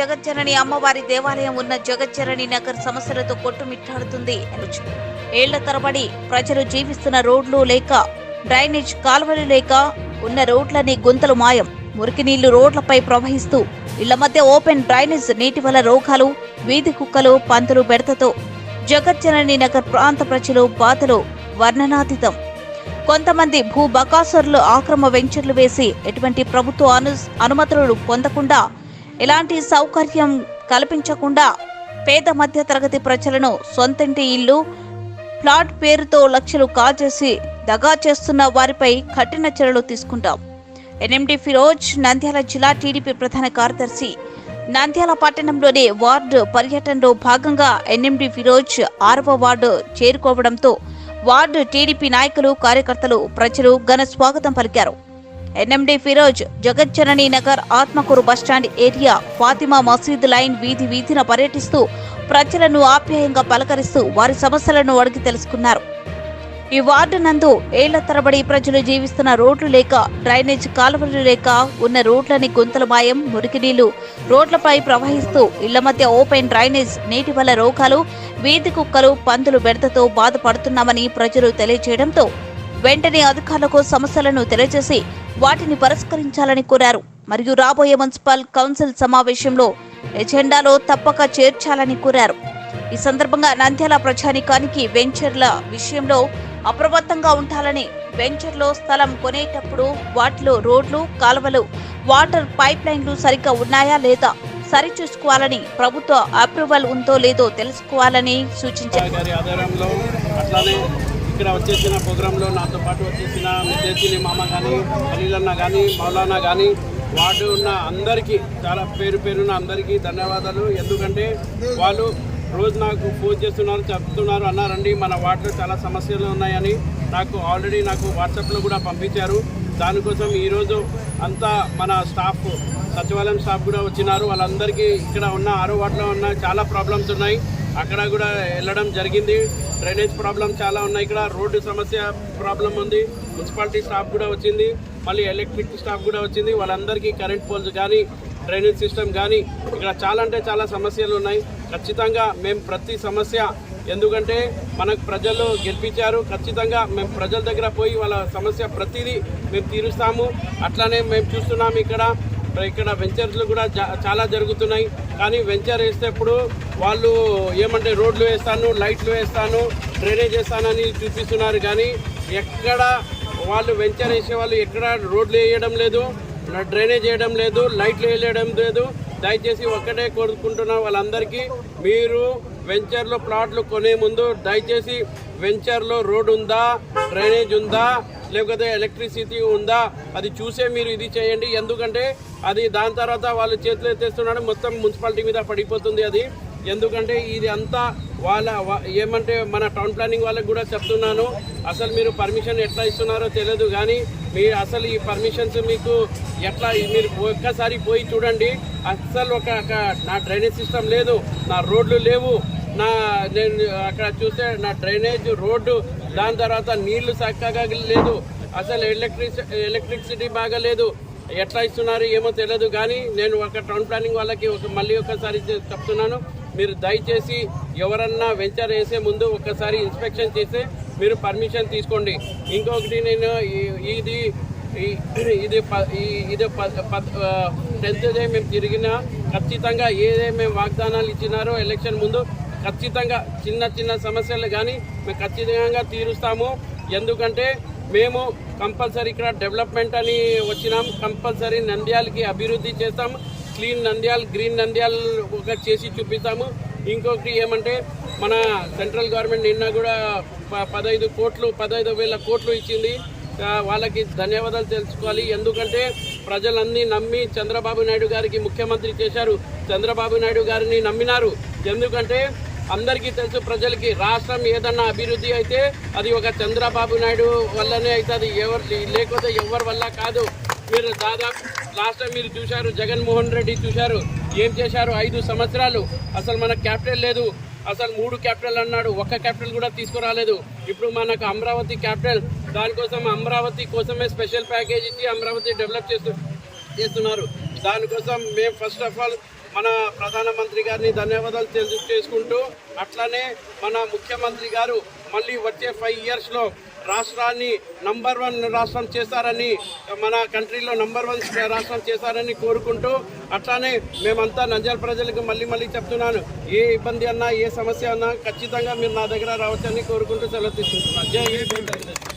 జగజ్జనని అమ్మవారి దేవాలయం ఉన్న జగజ్జనని నగర్ సమస్యలతో కొట్టుమిట్టాడుతుంది అనొచ్చు. ఏళ్ళ తరబడి ప్రజలు జీవిస్తున్న రోడ్లు లేక డ్రైనేజ్ కాలువలు లేక ఉన్న రోడ్లని గుంతలు మాయం మురికి నీళ్ళు రోడ్లపై ప్రవహిస్తూ ఇళ్ళ మధ్య ఓపెన్ డ్రైనేజ్ నీటి వల్ల రోగాలు వీధి కుక్కలు పంతులు బెడతతో జగజ్జనని నగర్ ప్రాంత ప్రజలు బాధలు వర్ణనాతీతం కొంతమంది భూ బకాసురులు ఆక్రమ వెంచర్లు వేసి ఎటువంటి ప్రభుత్వ అను అనుమతులు పొందకుండా ఎలాంటి సౌకర్యం కల్పించకుండా పేద మధ్య తరగతి ప్రజలను సొంతింటి ఇల్లు ప్లాట్ పేరుతో లక్షలు కాజేసి దగా చేస్తున్న వారిపై కఠిన చర్యలు తీసుకుంటాం. ఎన్ఎండి ఫిరోజ్ నంద్యాల జిల్లా టీడీపీ ప్రధాన కార్యదర్శి. నంద్యాల పట్టణంలోని వార్డు పర్యటనలో భాగంగా ఎన్ఎండి ఫిరోజ్ ఆరవ వార్డు చేరుకోవడంతో వార్డు టీడీపీ నాయకులు కార్యకర్తలు ప్రజలు ఘన స్వాగతం పలికారు. NMD Firoz Jagajjanani Nagar Atmakur bus stand area Fatima Masjid line వీధి వీధిన పర్యటిస్తూ ప్రజలను ఆప్యాయంగా పలకరిస్తూ వారి సమస్యలను అడిగి తెలుసుకున్నారు. ఈ వార్డు నందు ఏళ్ళ తరబడి ప్రజలు జీవిస్తున్న రోడ్లు లేక డ్రైనేజ్ కాలువలు లేక ఉన్న రోడ్లని గుంతలు మాయం మురికి నీళ్ళు రోడ్లపై ప్రవహిస్తూ ఇళ్ళ మధ్య ఓపెన్ డ్రైనేజ్ నీటి వల్ల రోగాలు వీధి కుక్కలు పందులు బెడతతో బాధపడుతున్నామని ప్రజలు తెలియజేయడంతో వెంటనే అధికారులకు సమస్యలను తెలియజేసి వాటిని పరిష్కరించాలని కోరారు. మరియు రాబోయే మున్సిపల్ కౌన్సిల్ సమావేశంలో ఎజెండాలో తప్పక చేర్చాలని కోరారు. ఈ సందర్భంగా నంద్యాల ప్రజానికానికి వెంచర్ల విషయంలో అప్రమత్తంగా ఉండాలని వెంచర్లో స్థలం కొనేటప్పుడు వాటిలో రోడ్లు కాలువలు వాటర్ పైప్ లైన్లు సరిగ్గా ఉన్నాయా లేదా సరిచూసుకోవాలని ప్రభుత్వ అప్రూవల్ ఉందో లేదో తెలుసుకోవాలని సూచించారు. ఇక్కడ వచ్చేసిన ప్రోగ్రాంలో నాతో పాటు వచ్చేసిన మిద్దేసిని మామ కానీ అనిలన్న కానీ మౌలానా కానీ వార్డు ఉన్న అందరికీ చాలా పేరు పేరున్న అందరికీ ధన్యవాదాలు. ఎందుకంటే వాళ్ళు రోజు నాకు ఫోన్ చేస్తున్నారు చెప్తున్నారు అన్నారండి మన వార్డులో చాలా సమస్యలు ఉన్నాయని నాకు ఆల్రెడీ నాకు వాట్సాప్లో కూడా పంపించారు. దానికోసం ఈరోజు అంతా మన స్టాఫ్ సచివాలయం స్టాఫ్ కూడా వచ్చినారు. వాళ్ళందరికీ ఇక్కడ ఉన్న ఆరో వార్డులో ఉన్న చాలా ప్రాబ్లమ్స్ ఉన్నాయి. అక్కడ కూడా వెళ్ళడం జరిగింది. డ్రైనేజ్ ప్రాబ్లం చాలా ఉన్నాయి ఇక్కడ. రోడ్డు సమస్య ప్రాబ్లం ఉంది. మున్సిపాలిటీ స్టాఫ్ కూడా వచ్చింది. మళ్ళీ ఎలక్ట్రిక్ స్టాఫ్ కూడా వచ్చింది. వాళ్ళందరికీ కరెంట్ పోల్స్ కానీ డ్రైనేజ్ సిస్టమ్ కానీ ఇక్కడ చాలా అంటే చాలా సమస్యలు ఉన్నాయి. ఖచ్చితంగా మేము ప్రతి సమస్య ఎందుకంటే మనకు ప్రజలు గెలిపించారు. ఖచ్చితంగా మేము ప్రజల దగ్గర పోయి వాళ్ళ సమస్య ప్రతిదీ మేము తీరుస్తాము. అట్లానే మేము చూస్తున్నాము ఇక్కడ. ఇక్కడ వెంచర్స్లు కూడా చాలా జరుగుతున్నాయి. కానీ వెంచర్ వేసేటప్పుడు వాళ్ళు ఏమంటే రోడ్లు వేస్తాను లైట్లు వేస్తాను డ్రైనేజ్ వేస్తానని చూపిస్తున్నారు కానీ ఎక్కడ వాళ్ళు వెంచర్ వేసే వాళ్ళు ఎక్కడ రోడ్లు వేయడం లేదు డ్రైనేజ్ వేయడం లేదు లైట్లు వేయడం లేదు. దయచేసి ఒక్కటే కోరుకుంటున్నా వాళ్ళందరికీ మీరు వెంచర్లో ప్లాట్లు కొనే ముందు దయచేసి వెంచర్లో రోడ్ ఉందా డ్రైనేజ్ ఉందా లేకపోతే ఎలక్ట్రిసిటీ ఉందా అది చూసే మీరు ఇది చేయండి. ఎందుకంటే అది దాని తర్వాత వాళ్ళు చేతులు ఎత్తేస్తున్నాడు మొత్తం మున్సిపాలిటీ మీద పడిపోతుంది అది. ఎందుకంటే ఇది అంతా వాళ్ళ ఏమంటే మన టౌన్ ప్లానింగ్ వాళ్ళకి కూడా చెప్తున్నాను. అసలు మీరు పర్మిషన్ ఎట్లా ఇస్తున్నారో తెలియదు కానీ మీ అసలు ఈ పర్మిషన్స్ మీకు ఎట్లా మీరు ఒక్కసారి పోయి చూడండి. అసలు ఒక నా డ్రైనేజ్ సిస్టమ్ లేదు నా రోడ్లు లేవు. నా నేను అక్కడ చూస్తే నా డ్రైనేజ్ రోడ్డు దాని తర్వాత నీళ్ళు చక్కగా లేదు. అసలు ఎలక్ట్రిసి ఎలక్ట్రిసిటీ బాగా లేదు ఎట్లా ఇస్తున్నారు ఏమో తెలియదు కానీ నేను ఒక టౌన్ ప్లానింగ్ వాళ్ళకి ఒక మళ్ళీ ఒకసారి చెప్తున్నాను. మీరు దయచేసి ఎవరన్నా వెంచర్ వేసే ముందు ఒకసారి ఇన్స్పెక్షన్ చేసి మీరు పర్మిషన్ తీసుకోండి. ఇంకొకటి నేను ఇది ఇది ప- ఈ- ఇది టెన్త్ డే మేము తిరిగిన ఖచ్చితంగా ఏదే మేము వాగ్దానాలు ఇచ్చినారో ఎలక్షన్ ముందు ఖచ్చితంగా చిన్న చిన్న సమస్యలు కానీ మేము ఖచ్చితంగా తీరుస్తాము. ఎందుకంటే మేము కంపల్సరీ ఇక్కడ డెవలప్మెంట్ అని వచ్చినాం. కంపల్సరీ నంద్యాలకి అభివృద్ధి చేస్తాం. క్లీన్ నంద్యాల్ గ్రీన్ నంద్యాల్ ఒకటి చేసి చూపిస్తాము. ఇంకొకటి ఏమంటే మన సెంట్రల్ గవర్నమెంట్ నిన్న కూడా పదహైదు కోట్లు పదహైదు వేల కోట్లు ఇచ్చింది. వాళ్ళకి ధన్యవాదాలు తెలుసుకోవాలి. ఎందుకంటే ప్రజలన్నీ నమ్మి చంద్రబాబు నాయుడు గారికి ముఖ్యమంత్రి చేశారు. చంద్రబాబు నాయుడు గారిని నమ్మినారు. ఎందుకంటే అందరికీ తెలుసు ప్రజలకి రాష్ట్రం ఏదన్నా అభివృద్ధి అయితే అది ఒక చంద్రబాబు నాయుడు వల్లనే అవుతుంది ఎవరు లేకపోతే ఎవరి వల్ల కాదు. మీరు దాదాపు లాస్ట్ టైం మీరు చూశారు జగన్మోహన్ రెడ్డి చూశారు ఏం చేశారు? ఐదు సంవత్సరాలు అసలు మనకు క్యాపిటల్ లేదు. అసలు మూడు క్యాపిటల్ అన్నాడు ఒక్క క్యాపిటల్ కూడా తీసుకురాలేదు. ఇప్పుడు మనకు అమరావతి క్యాపిటల్ దానికోసం అమరావతి కోసమే స్పెషల్ ప్యాకేజ్ ఇచ్చి అమరావతి డెవలప్ చేస్తు చేస్తున్నారు. దానికోసం మేము ఫస్ట్ ఆఫ్ ఆల్ మన ప్రధానమంత్రి గారిని ధన్యవాదాలు తెలుసు చేసుకుంటూ అట్లానే మన ముఖ్యమంత్రి గారు మళ్ళీ వచ్చే ఫైవ్ ఇయర్స్లో రాష్ట్రాన్ని నంబర్ వన్ రాష్ట్రం చేస్తారని మన కంట్రీలో నంబర్ వన్ రాష్ట్రం చేస్తారని కోరుకుంటూ అట్లానే మేమంతా నంద్యాల ప్రజలకు మళ్ళీ మళ్ళీ చెప్తున్నాను. ఏ ఇబ్బంది అన్నా ఏ సమస్య అన్నా ఖచ్చితంగా మీరు నా దగ్గర రావచ్చని కోరుకుంటూ సెలవు తీసుకుంటున్నాను. జై